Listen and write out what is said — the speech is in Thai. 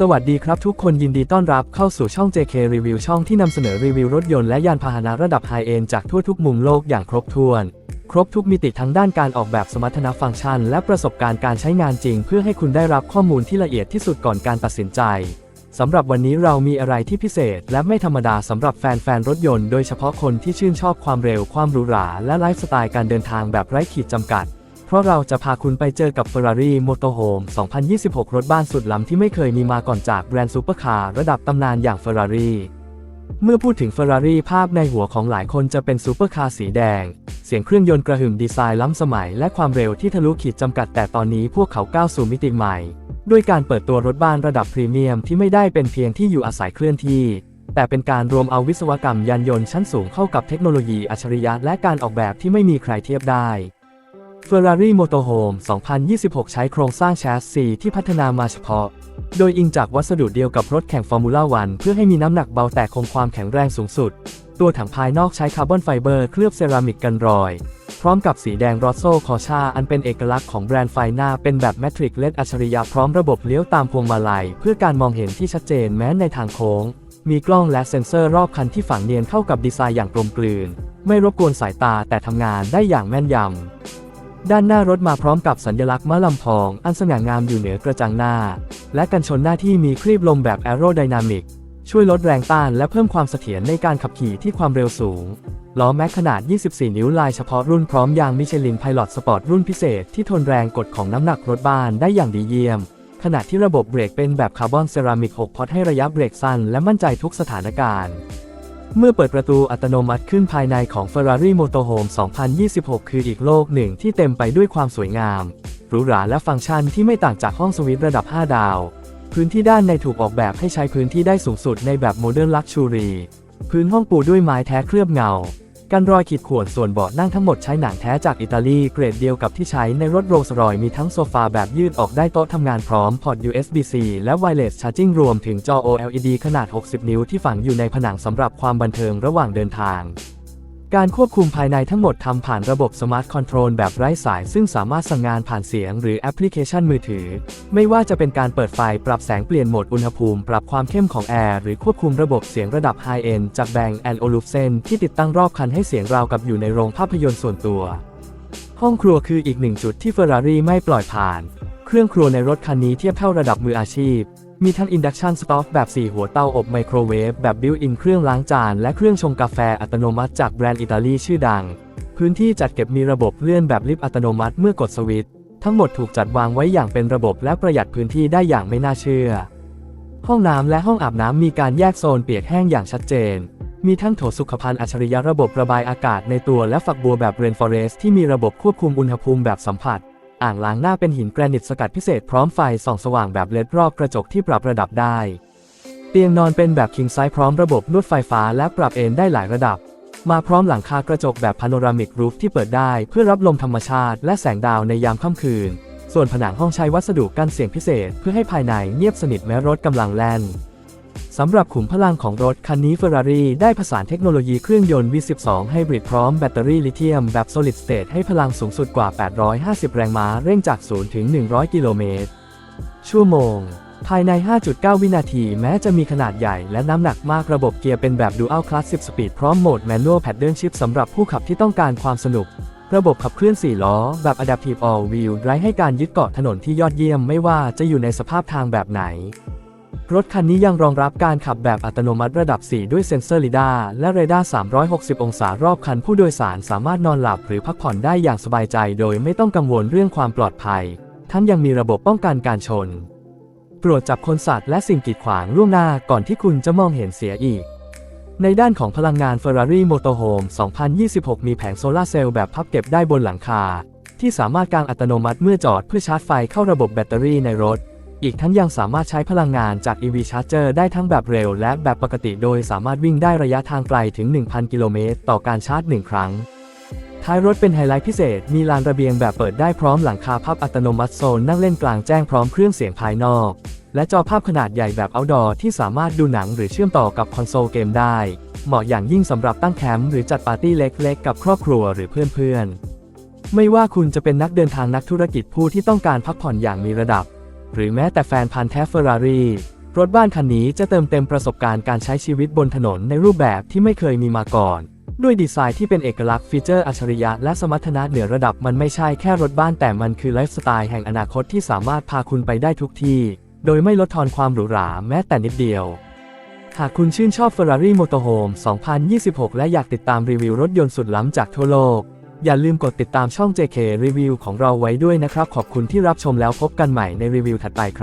สวัสดีครับทุกคนยินดีต้อนรับเข้าสู่ช่อง JK Review ช่องที่นำเสนอรีวิวรถยนต์และยานพาหนะระดับไฮเอนจากทั่วทุกมุมโลกอย่างครบถ้วน ครบทุกมิติทั้งด้านการออกแบบสมรรถนะฟังก์ชัน และประสบการณ์การใช้งานจริง เพื่อให้คุณได้รับข้อมูลที่ละเอียดที่สุดก่อนการตัดสินใจสำหรับวันนี้เรามีอะไรที่พิเศษ และไม่ธรรมดาสำหรับแฟนๆรถยนต์โดยเฉพาะคนที่ชื่นชอบความเร็วความหรูหราและไลฟ์สไตล์การเดินทางแบบไร้ขีดจำกัด ราะเราจะพาคุณไปเจอกับ Ferrari Motorhome 2026 รถบ้านสุดล้ำที่ไม่เคยมีมาก่อนจากแบรนด์ซูเปอร์คาร์ระดับตำนานอย่าง Ferrari เมื่อพูดถึง Ferrari ภาพในหัวของหลายคนจะเป็นซูเปอร์คาร์สีแดง เสียงเครื่องยนต์กระหึ่มดีไซน์ล้ำสมัยและความเร็วที่ทะลุขีดจำกัดแต่ตอนนี้พวกเขาก้าวสู่มิติใหม่ ด้วยการเปิดตัวรถบ้านระดับพรีเมียมที่ไม่ได้เป็นเพียงที่อยู่อาศัยเคลื่อนที่แต่เป็นการรวมเอาวิศวกรรมยานยนต์ชั้นสูงเข้ากับเทคโนโลยีอัจฉริยะและการออกแบบที่ไม่มีใครเทียบได้ Ferrari Motorhome 2026 ใช้โครงสร้างแชสซีที่พัฒนามาเฉพาะ โดยอิงจากวัสดุเดียวกับรถแข่งฟอร์มูล่าวันเพื่อให้มีน้ำหนักเบาแต่คงความแข็งแรงสูงสุด ตัวถังภายนอกใช้คาร์บอนไฟเบอร์เคลือบเซรามิกกันรอย พร้อมกับสีแดงรอสโซคอชาอันเป็นเอกลักษณ์ของแบรนด์ไฟหน้าเป็นแบบแมทริกเลดอัจฉริยะพร้อมระบบเลี้ยวตามพวงมาลัย เพื่อการมองเห็นที่ชัดเจนแม้ในทางโค้ง มีกล้องและเซ็นเซอร์รอบคันที่ฝังเนียนเข้ากับดีไซน์อย่างกลมกลืน ไม่รบกวนสายตาแต่ทำงานได้อย่างแม่นยำ ด้านหน้ารถมาพร้อมกับสัญลักษณ์ม้าลำพอง อันสง่างามอยู่เหนือกระจังหน้า และกันชนหน้าที่มีครีบลมแบบแอโรไดนามิกช่วยลดแรงต้านและเพิ่มความเสถียรในการขับขี่ที่ความเร็วสูง ล้อแม็กขนาด 24 นิ้วลายเฉพาะรุ่นพร้อมยางมิชลินไพลอตสปอร์ตรุ่นพิเศษที่ทนแรงกดของน้ำหนักรถบ้านได้อย่างดีเยี่ยม ขณะที่ระบบเบรกเป็นแบบคาร์บอนเซรามิก 6 พอตให้ระยะเบรกสั้นและมั่นใจทุกสถานการณ์ เมื่อเปิดประตูอัตโนมัติขึ้นภายในของ Ferrari Motorhome 2026 คืออีกโลกหนึ่งที่เต็มไปด้วยความสวยงามหรูหราและฟังก์ชันที่ไม่ต่างจากห้องสวิตระดับ 5 ดาว พื้นที่ด้านในถูกออกแบบให้ใช้พื้นที่ได้สูงสุดในแบบโมเดิร์นลักชูรี พื้นห้องปูด้วยไม้แท้เคลือบเงา กันรอยขีดข่วนส่วนเบาะนั่งทั้งหมดใช้หนังแท้จากอิตาลีเกรดเดียวกับที่ใช้ในรถโรลส์รอยมีทั้งโซฟาแบบยืดออกได้โต๊ะทำงานพร้อมพอร์ต USB-C และ Wireless Charging รวมถึงจอ OLED ขนาด 60 นิ้วที่ฝังอยู่ในผนังสำหรับความบันเทิงระหว่างเดินทาง การควบคุมภายในทั้งหมดทำผ่านระบบ Smart Control แบบไร้สาย ซึ่งสามารถสั่งงานผ่านเสียงหรือแอปพลิเคชันมือถือ ไม่ว่าจะเป็นการเปิดไฟปรับแสงเปลี่ยนโหมดอุณหภูมิ ปรับความเข้มของแอร์หรือควบคุมระบบเสียงระดับ High End จากแบง Olufsen ที่ติดตั้งรอบคันให้เสียงราวกับอยู่ในโรงภาพยนตร์ส่วนตัว ห้องครัวคืออีกหนึ่งจุดที่ Ferrari ไม่ปล่อยผ่าน เครื่องครัวในรถคันนี้เทียบเท่าระดับมืออาชีพ มีทั้ง Induction Stove แบบ 4 หัวเตาอบไมโครเวฟแบบ Built-in เครื่องล้างจาน และเครื่องชงกาแฟอัตโนมัติจากแบรนด์อิตาลีชื่อดัง พื้นที่จัดเก็บมีระบบเลื่อนแบบลิฟต์อัตโนมัติเมื่อกดสวิตช์ทั้งหมดถูกจัดวางไว้อย่างเป็นระบบและประหยัดพื้นที่ได้อย่างไม่น่าเชื่อ ห้องน้ำและห้องอาบน้ำมีการแยกโซนเปียกแห้งอย่างชัดเจน มีทั้งโถสุขภัณฑ์อัจฉริยะระบบระบายอากาศในตัวและฝักบัวแบบ Rainforest ที่มีระบบควบคุมอุณหภูมิแบบสัมผัส อ่างล้างหน้าเป็นหินแกรนิตสกัดพิเศษพร้อมไฟส่องสว่างแบบเลดรอบกระจกที่ปรับระดับได้ เตียงนอนเป็นแบบ king size พร้อมระบบนวดไฟฟ้าและปรับเอนได้หลายระดับ มาพร้อมหลังคากระจกแบบพาโนรามิกรูฟที่เปิดได้เพื่อรับลมธรรมชาติและแสงดาวในยามค่ำคืน ส่วนผนังห้องใช้วัสดุกันเสียงพิเศษ เพื่อให้ภายในเงียบสนิทแม้รถกำลังแล่น สำหรับขุมพลังของรถคันนี้ Ferrari ได้ผสานเทคโนโลยีเครื่องยนต์ V12 Hybrid พร้อมแบตเตอรี่ลิเธียมแบบ Solid State ให้พลังสูงสุดกว่า 850 แรงม้า เร่งจาก 0 ถึง 100 กิโลเมตร ชั่วโมง ภายใน 5.9 วินาที แม้จะมีขนาดใหญ่และน้ำหนักมากระบบเกียร์เป็นแบบ Dual Class 10 Speed พร้อมโหมด Manual Paddle Shift สำหรับผู้ขับที่ต้องการความสนุก ระบบขับเคลื่อน 4 ล้อ แบบ Adaptive All Wheel Drive ให้การยึดเกาะถนนที่ยอดเยี่ยมไม่ว่าจะอยู่ในสภาพทางแบบไหน รถคันนี้ยังรองรับการขับแบบอัตโนมัติระดับ 4 ด้วยเซ็นเซอร์ลิดาและเรดาร์ 360 องศารอบคันผู้โดยสารสามารถนอนหลับหรือพักผ่อนได้อย่างสบายใจโดยไม่ต้องกังวลเรื่องความปลอดภัย ทั้งยังมีระบบป้องกันการชน ตรวจจับคนสัตว์และสิ่งกีดขวางล่วงหน้าก่อนที่คุณจะมองเห็นเสียอีก ในด้านของพลังงาน Ferrari Motorhome 2026 มีแผงโซลาร์เซลล์แบบพับเก็บได้บนหลังคา ที่สามารถกางอัตโนมัติเมื่อจอดเพื่อชาร์จไฟเข้าระบบแบตเตอรี่ในรถ อีกทั้งยังสามารถใช้พลังงานจาก EV Charger ได้ทั้งแบบเร็วและแบบปกติโดยสามารถวิ่งได้ระยะทางไกลถึง 1,000 กิโลเมตรต่อการชาร์จ 1 ครั้ง ท้ายรถเป็นไฮไลท์พิเศษ มีลานระเบียงแบบเปิดได้พร้อมหลังคาพับอัตโนมัติโซนนั่งเล่นกลางแจ้งพร้อมเครื่องเสียงภายนอก และจอภาพขนาดใหญ่แบบ outdoor ที่สามารถดูหนังหรือเชื่อมต่อกับคอนโซลเกมได้ เหมาะอย่างยิ่งสำหรับตั้งแคมป์หรือจัดปาร์ตี้เล็กๆ กับครอบครัวหรือเพื่อนๆ ไม่ว่าคุณจะเป็นนักเดินทางนักธุรกิจผู้ที่ต้องการพักผ่อนอย่างมีระดับ หรือแม้แต่แฟนพันธ์แท้เฟอร์รารี่รถบ้านคันนี้จะเติมเต็มประสบการณ์การใช้ชีวิตบนถนนในรูปแบบที่ไม่เคยมีมาก่อน ด้วยดีไซน์ที่เป็นเอกลักษณ์ฟีเจอร์อัจฉริยะและสมรรถนะเหนือระดับมันไม่ใช่แค่รถบ้านแต่มันคือไลฟ์สไตล์แห่งอนาคตที่สามารถพาคุณไปได้ทุกที่ โดยไม่ลดทอนความหรูหราแม้แต่นิดเดียว หากคุณชื่นชอบ Ferrari Motorhome 2026 และอยากติดตามรีวิวรถยนต์สุดล้ำจากทั่วโลก อย่าลืมกดติดตามช่อง JK Review ของเราไว้ด้วยนะครับ ขอบคุณที่รับชมแล้วพบกันใหม่ในรีวิวถัดไปครับ